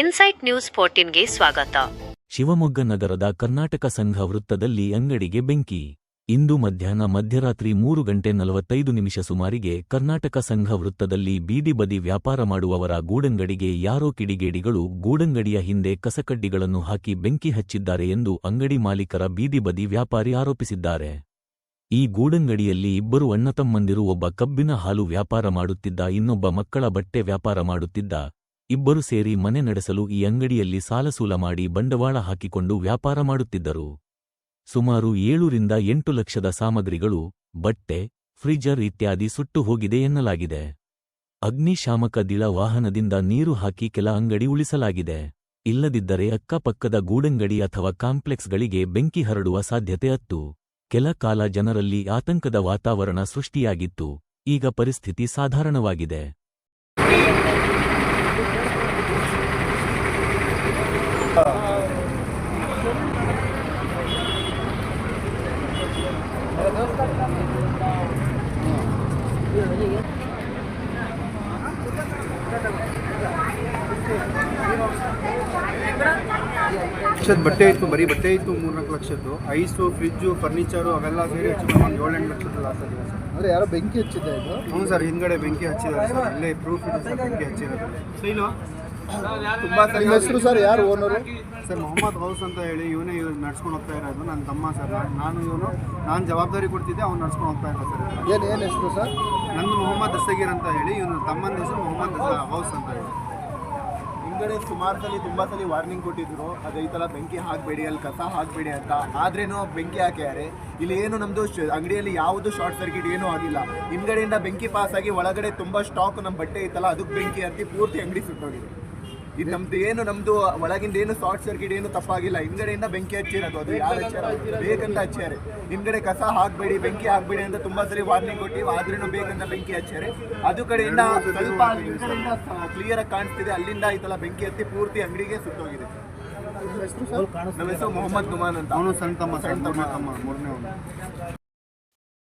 Insight news ಫೋರ್ಟೀನ್ಗೆ ಸ್ವಾಗತ. ಶಿವಮೊಗ್ಗ ನಗರದ ಕರ್ನಾಟಕ ಸಂಘ ವೃತ್ತದಲ್ಲಿ ಅಂಗಡಿಗೆ ಬೆಂಕಿ. ಇಂದು ಮಧ್ಯಾಹ್ನ ಮಧ್ಯರಾತ್ರಿ ಮೂರು ಗಂಟೆ ನಲವತ್ತೈದು ನಿಮಿಷ ಸುಮಾರಿಗೆ ಕರ್ನಾಟಕ ಸಂಘ ವೃತ್ತದಲ್ಲಿ ಬೀದಿ ಬದಿ ವ್ಯಾಪಾರ ಮಾಡುವವರ ಗೂಡಂಗಡಿಗೆ ಯಾರೋ ಕಿಡಿಗೇಡಿಗಳು ಗೂಡಂಗಡಿಯ ಹಿಂದೆ ಕಸಕಡ್ಡಿಗಳನ್ನು ಹಾಕಿ ಬೆಂಕಿ ಹಚ್ಚಿದ್ದಾರೆ ಎಂದು ಅಂಗಡಿ ಮಾಲೀಕರ ಬೀದಿ ಬದಿ ವ್ಯಾಪಾರಿ ಆರೋಪಿಸಿದ್ದಾರೆ. ಈ ಗೂಡಂಗಡಿಯಲ್ಲಿ ಇಬ್ಬರು ಅಣ್ಣತಮ್ಮಂದಿರು ಒಬ್ಬ ಕಬ್ಬಿನ ಹಾಲು ವ್ಯಾಪಾರ ಮಾಡುತ್ತಿದ್ದ ಇನ್ನೊಬ್ಬ ಮಕ್ಕಳ ಬಟ್ಟೆ ವ್ಯಾಪಾರ ಮಾಡುತ್ತಿದ್ದ. ಇಬ್ಬರು ಸೇರಿ ಮನೆ ನಡೆಸಲು ಈ ಅಂಗಡಿಯಲ್ಲಿ ಸಾಲಸೂಲ ಮಾಡಿ ಬಂಡವಾಳ ಹಾಕಿಕೊಂಡು ವ್ಯಾಪಾರ ಮಾಡುತ್ತಿದ್ದರು. ಸುಮಾರು ಏಳರಿಂದ ಎಂಟು ಲಕ್ಷದ ಸಾಮಗ್ರಿಗಳು, ಬಟ್ಟೆ, ಫ್ರಿಜರ್ ಇತ್ಯಾದಿ ಸುಟ್ಟು ಹೋಗಿದೆ ಎನ್ನಲಾಗಿದೆ. ಅಗ್ನಿಶಾಮಕ ದಿಳ ವಾಹನದಿಂದ ನೀರು ಹಾಕಿ ಕೆಲ ಅಂಗಡಿ ಉಳಿಸಲಾಗಿದೆ. ಇಲ್ಲದಿದ್ದರೆ ಅಕ್ಕಪಕ್ಕದ ಗೂಡಂಗಡಿ ಅಥವಾ ಕಾಂಪ್ಲೆಕ್ಸ್ಗಳಿಗೆ ಬೆಂಕಿ ಹರಡುವ ಸಾಧ್ಯತೆ ಅತ್ತು ಕೆಲ ಕಾಲ ಜನರಲ್ಲಿ ಆತಂಕದ ವಾತಾವರಣ ಸೃಷ್ಟಿಯಾಗಿತ್ತು. ಈಗ ಪರಿಸ್ಥಿತಿ ಸಾಧಾರಣವಾಗಿದೆ. ಲಕ್ಷದ ಬಟ್ಟೆ ಇತ್ತು ಬರೀ ಬಟ್ಟೆ ಇತ್ತು ಮೂರ್ನಾಲ್ಕು ಲಕ್ಷದ್ದು. ಐಸು ಫ್ರಿಜ್ಜು ಫರ್ನಿಚರು ಅವೆಲ್ಲ ಸೇರಿ ಹೆಚ್ಚು ಕಮ್ಮಿ ಒಂದು ಏಳೆಂಟು ಲಕ್ಷದ ಲಾಸ್ ಆಗಿದೆ ಸರ್. ಅಂದ್ರೆ ಯಾರೋ ಬೆಂಕಿ ಹಚ್ಚಿದೆ ಇದು? ಹ್ಞೂ ಸರ್ ಹಿಂದ್ಗಡೆ ಬೆಂಕಿ ಹಚ್ಚಿದ್ದಾರೆ ಸರ್. ಇಲ್ಲೇ ಪ್ರೂಫ್ ಇದೆ ಸರ್ ಬೆಂಕಿ ಹಚ್ಚಿರೋದು. ನಿಮ್ಮ ಹೆಸರು ಸರ್ ಯಾರು ಓನರು? ಸರ್ ಮೊಹಮ್ಮದ್ ಗೌಸ್ ಅಂತ ಹೇಳಿ ಇವನೇ ಇವ್ ನಡ್ಸ್ಕೊಂಡು ಹೋಗ್ತಾ ಇರೋದು. ನನ್ನ ತಮ್ಮ ಸರ್ ನಾನು ಇವನು ನಾನು ಜವಾಬ್ದಾರಿ ಕೊಡ್ತಿದ್ದೆ ಅವ್ನು ನಡ್ಸ್ಕೊಂಡು ಹೋಗ್ತಾ ಇದ್ದ ಸರ್ ಏನು ಏನು ಹೆಸರು ಸರ್? ನಂದು ಮೊಹಮ್ಮದ್ ದಸ್ತಗೀರ್ ಅಂತ ಹೇಳಿ ಇವನು ತಮ್ಮನ ಹೆಸರು ಮೊಹಮ್ಮದ್ ಗೌಸ್ ಅಂತ ಹೇಳಿ. ಹಿಂಗಡೆ ಸುಮಾರು ಸಲ ತುಂಬ ಸಲ ವಾರ್ನಿಂಗ್ ಕೊಟ್ಟಿದ್ರು. ಅದೇ ಈ ಥರ ಬೆಂಕಿ ಹಾಕಬೇಡಿ ಅಲ್ಲಿ ಕಸ ಹಾಕಬೇಡಿ ಅಂತ. ಆದ್ರೇನು ಬೆಂಕಿ ಹಾಕ್ಯಾರೆ. ಇಲ್ಲಿ ಏನು ನಮ್ಮದು ಅಂಗಡಿಯಲ್ಲಿ ಯಾವುದು ಶಾರ್ಟ್ ಸರ್ಕ್ಯೂಟ್ ಏನೂ ಆಗಿಲ್ಲ. ಹಿಂದ್ಗಡೆಯಿಂದ ಬೆಂಕಿ ಪಾಸ್ ಆಗಿ ಒಳಗಡೆ ತುಂಬ ಸ್ಟಾಕ್ ನಮ್ಮ ಬಟ್ಟೆ ಇತ್ತಲ್ಲ ಅದಕ್ಕೆ ಬೆಂಕಿ ಹತ್ತಿ ಪೂರ್ತಿ ಅಂಗಡಿ ಸುಟ್ಟೋಗಿದೆ ಇದು ನಮ್ದು ಏನು ನಮ್ದು ಒಳಗಿಂದ ಏನು ಶಾರ್ಟ್ ಸರ್ಕಿಟ್ ಏನು ತಪ್ಪಾಗಿಲ್ಲ. ಹಿಂದ್ಗಡೆಯಿಂದ ಬೆಂಕಿ ಹಚ್ಚಿರೋದು ಅದು. ಯಾರು ಹಚ್ಚಾರ ಬೇಕಂತ ಹಚ್ಚಾರೆ ಹಿಂದ್ಗಡೆ ಕಸ ಹಾಕಬೇಡಿ ಬೆಂಕಿ ಹಾಕ್ಬೇಡಿ ಅಂತ ತುಂಬಾ ಸರಿ ವಾರ್ನಿಂಗ್ ಕೊಟ್ಟಿವಿ ಆದ್ರೂ ಬೇಕಂತ ಬೆಂಕಿ ಹಚ್ಚಾರೆ ಅದು ಕಡೆಯಿಂದ ಸ್ವಲ್ಪ ಕ್ಲಿಯರ್ ಆಗಿ ಕಾಣಿಸ್ತಿದೆ. ಅಲ್ಲಿಂದ ಆಯ್ತಲ್ಲ ಬೆಂಕಿ ಹತ್ತಿ ಪೂರ್ತಿ ಅಂಗಡಿಗೆ ಸುಟ್ಟೋಗಿದೆ ನಮ್ಮ ಹೆಸರು ಮೊಹಮ್ಮದ್ ಗುಮಾನ್ ಅಂತ. ಅವನು ಸಣ್ಣ ತಮ್ಮ ಸಣ್ಣ ತಮ್ಮ. ತಮ್ಮ ಮೂರನೇ ಅವನು.